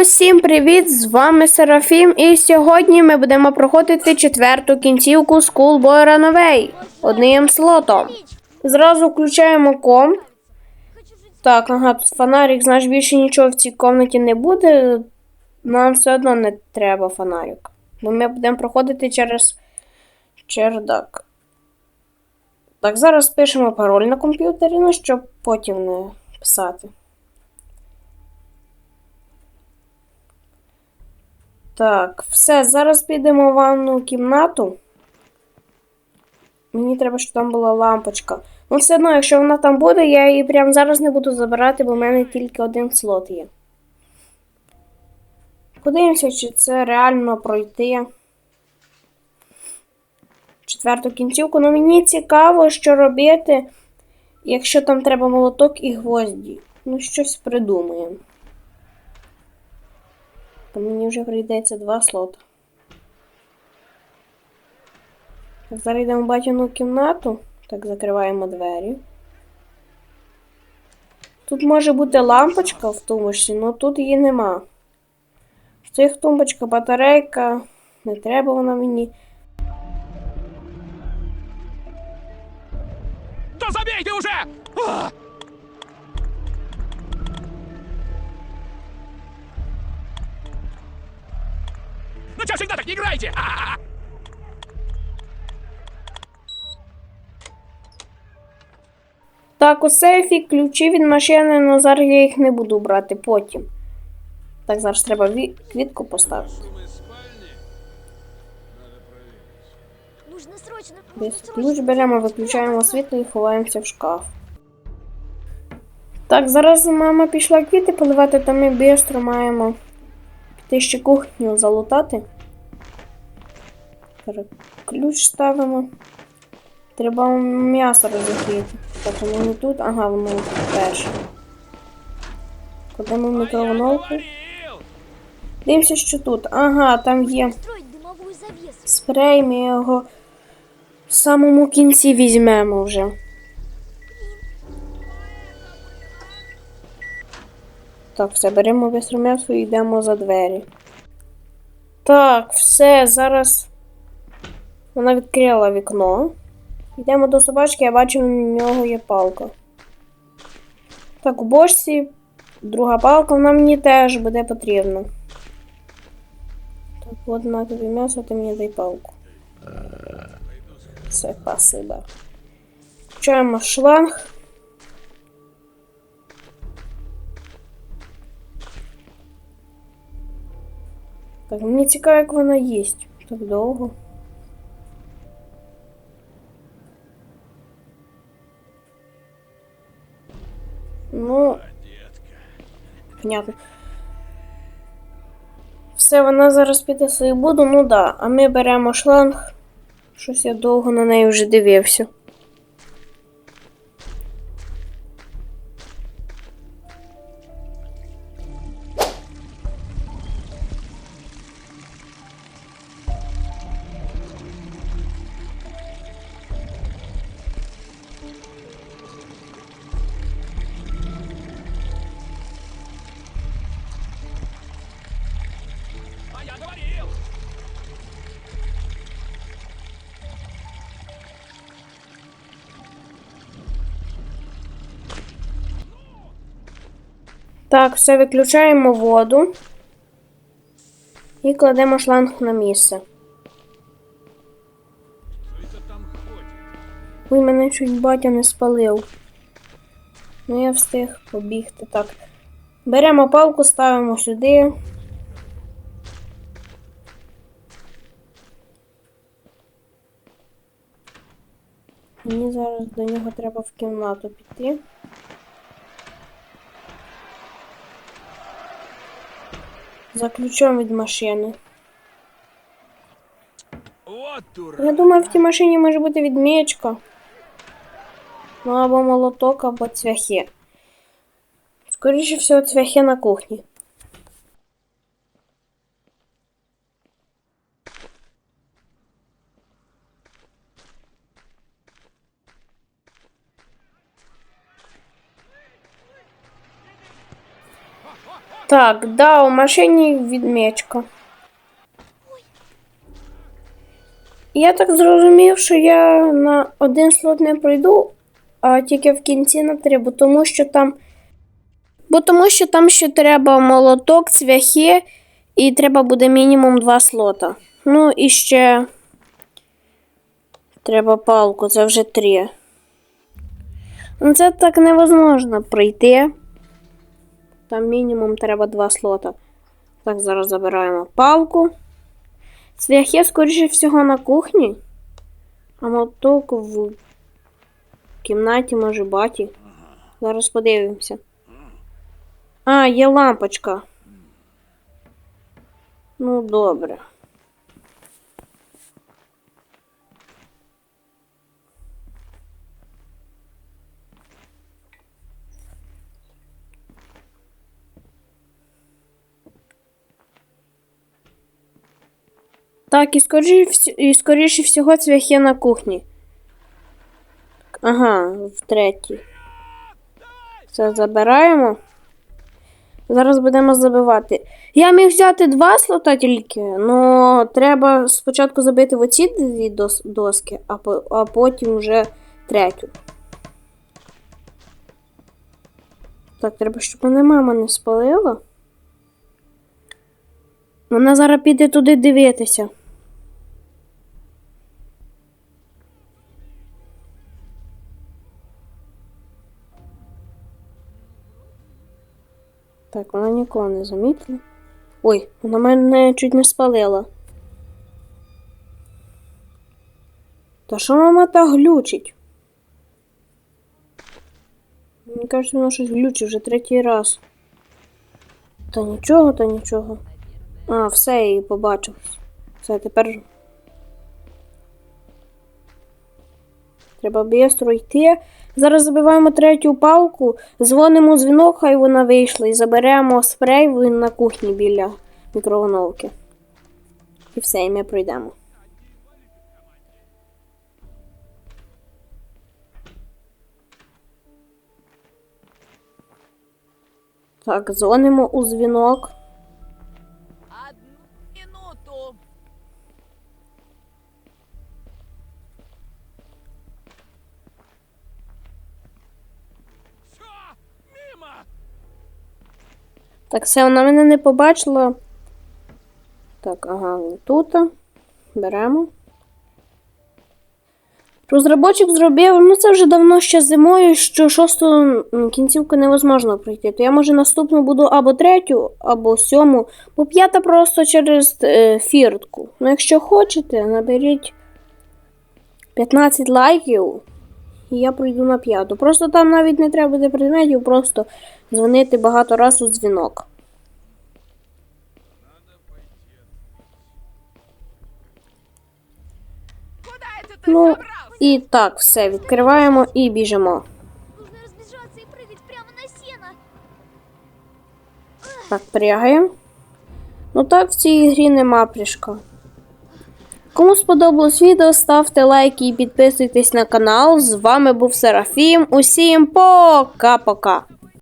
Усім привіт! З вами Серафім, і сьогодні ми будемо проходити четверту кінцівку Schoolboy Runaway одним слотом. Зразу включаємо комп. Так, ага, тут фонарик, значить більше нічого в цій комнаті не буде. Нам все одно не треба фонарик. Бо ми будемо проходити через чердак. Так, зараз пишемо пароль на комп'ютері, ну щоб потім не писати. Так, все, зараз підемо в ванну кімнату. Мені треба, щоб там була лампочка. Ну, все одно, якщо вона там буде, я її прямо зараз не буду забирати, бо в мене тільки один слот є. Подивимося, чи це реально пройти. Четверту кінцівку. Ну, мені цікаво, що робити, якщо там треба молоток і гвозді. Ну, щось придумаємо. То мені вже прийдеться два слоти. Так, зараз йдемо в батьківну кімнату. Так, закриваємо двері. Тут може бути лампочка в тумбочці, але тут її нема. В цих тумбочка батарейка. Не треба вона мені. Да забейте уже! А! Ну всегда так не играйте? А! Так, у сейфі ключі від машини, але зараз я їх не буду брати потім. Так, зараз треба квітку поставити. Без ключ беремо, виключаємо світло і ховаємося в шкаф. Так, зараз мама пішла квіти поливати, то ми швидко маємо піти ще кухню залутати. Ключ ставимо. Треба м'ясо розігріти. Так, воно не тут. Ага, воно перше. Кладемо в мікроволновку. Дивимося, що тут. Ага, там є спрей, ми його в самому кінці візьмемо вже. Так, все, беремо бистро м'ясо і йдемо за двері. Так, все, зараз вона відкрила вікно. Йдемо до собачки, я бачу, в нього є палка. Так, у бочці друга палка, вона мені теж буде потрібна. Так, от на тобі м'ясо, ти мені дай палку. Все, спасибо. Включаємо шланг. Так, мені цікаво, як вона їсть. Так довго. Понятно. Все, вона зараз піде свою буду, ну да. А ми беремо шланг. Щось я довго на неї вже дивився. Так, все, виключаємо воду. І кладемо шланг на місце. Ой, мене чуть батя не спалив. Ну, я встиг побігти. Так. Беремо палку, ставимо сюди. Мені зараз до нього треба в кімнату піти. За ключом від машини. Я думаю, в тій машині може бути відмічка. Ну, або молоток, або цвяхи. Скоріше всього, цвяхи на кухні. Так, да, у машині відмічка. Я так зрозумів, що я на один слот не пройду, а тільки в кінці на три, бо тому що там. Бо тому що там ще треба молоток, цвяхи, і треба буде мінімум два слота. Ну і ще треба палку, це вже три. Ну це так невозможно пройти. Там мінімум треба два слота. Так, зараз забираємо палку. Цвяхи, скоріше всього, на кухні. А моток в кімнаті, може, баті. Зараз подивимося. А, є лампочка. Ну, добре. Так, і скоріше, і скоріше всього цвяхи на кухні. Ага, в третій. Все забираємо. Зараз будемо забивати. Я міг взяти два слота тільки, але треба спочатку забити в оці дві дос- доски, а, по- а потім вже третю. Так, треба, щоб мене мама не спалила. Вона зараз піде туди дивитися. Вона нікого не замітила. Ой, вона мене чуть не спалила. Та що мама так глючить? Мені кажуть, вона щось глючить вже третій раз. Та нічого, та нічого. А, все, я її побачив. Все, тепер. Треба бістро йти. Зараз забиваємо третю палку, дзвонимо дзвінок, хай вона вийшла, і заберемо спрей на кухні біля мікроволновки. І все, і ми пройдемо. Так, дзвонимо у дзвінок. Так, все, вона мене не побачила. Так, ага, тут. Беремо. Розробочик зробив, ну це вже давно ще зимою, що шосту кінцівку невозможно пройти. То я може наступну буду або третю, або сьому, бо п'ята просто через е, фіртку. Ну, якщо хочете, наберіть 15 лайків, і я пройду на п'яту. Просто там навіть не треба буде предметів, просто дзвонити багато разів у дзвінок. Куда это ты Ну, собрался? і так, все, відкриваємо і біжимо. Нужно разбежаться и прыгать прямо на сено. Так, пригаємо. Ну так, в цій грі нема прыжка. Кому сподобалось відео, ставте лайки і підписуйтесь на канал. З вами був Серафім. Усім пока-пока!